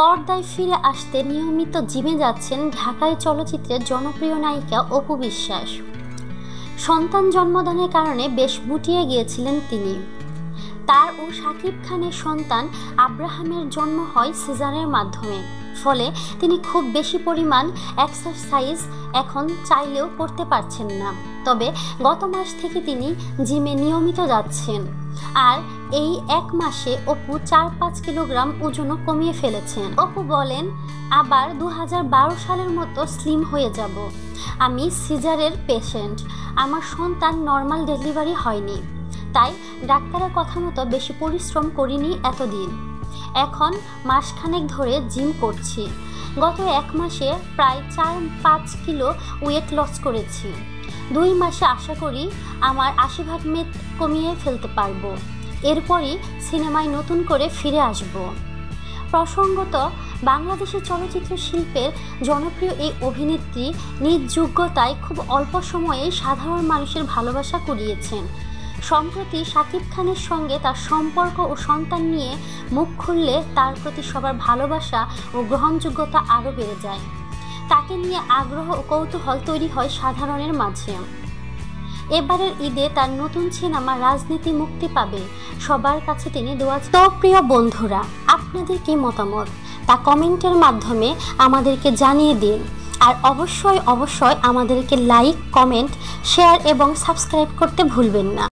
পর্দায় ফিরে আসতে নিয়মিত জিমে যাচ্ছেন ঢাকায় চলচ্চিত্রের জনপ্রিয় নায়িকা অপু বিশ্বাস। সন্তান জন্মদানের কারণে বেশ মুটিয়ে গিয়েছিলেন তিনি। তার ও শাকিব খানের সন্তান আব্রাহামের জন্ম হয় সিজারের মাধ্যমে। ফলে তিনি খুব বেশি পরিমাণ এক্সারসাইজ এখন চাইলেও করতে পারছেন না। তবে গত মাস থেকে তিনি জিমে নিয়মিত যাচ্ছেন। আর এই এক মাসে অপু চার পাঁচ কিলোগ্রাম ওজনও কমিয়ে ফেলেছেন। অপু বলেন, আবার দু হাজার বারো সালের মতো স্লিম হয়ে যাব। আমি সিজারের পেশেন্ট আমার সন্তান নর্মাল ডেলিভারি হয়নি। তাই ডাক্তারের কথা মতো বেশি পরিশ্রম করিনি এতদিন। এখন মাসখানেক ধরে জিম করছি। গত এক মাসে প্রায় চার পাঁচ কিলো ওয়েট লস করেছি। দুই মাসে আশা করি আমার আশি ভাগ মেদ কমিয়ে ফেলতে পারব। এরপরই সিনেমায় নতুন করে ফিরে আসব। প্রসঙ্গত বাংলাদেশের চলচ্চিত্র শিল্পের জনপ্রিয় এই অভিনেত্রী নিজ যোগ্যতায় খুব অল্প সময়ে সাধারণ মানুষের ভালোবাসা কুড়িয়েছেন। সম্প্রতি শাকিব খানের সঙ্গে তার সম্পর্ক ও সন্তান নিয়ে মুখ খুললে তার প্রতি সবার ভালোবাসা ও গ্রহণযোগ্যতা আরও বেড়ে যায়। তাকে নিয়ে আগ্রহ ও কৌতূহল তৈরি হয় সাধারণের মাঝে। এবারের ঈদে তার নতুন সিনেমা রাজনীতি মুক্তি পাবে। সবার কাছে তিনি দোয়া তো প্রিয় বন্ধুরা, আপনাদের কি মতামত? তা কমেন্টের মাধ্যমে আমাদেরকে জানিয়ে দিন। আর অবশ্যই অবশ্যই আমাদেরকে লাইক, কমেন্ট, শেয়ার এবং সাবস্ক্রাইব করতে ভুলবেন না।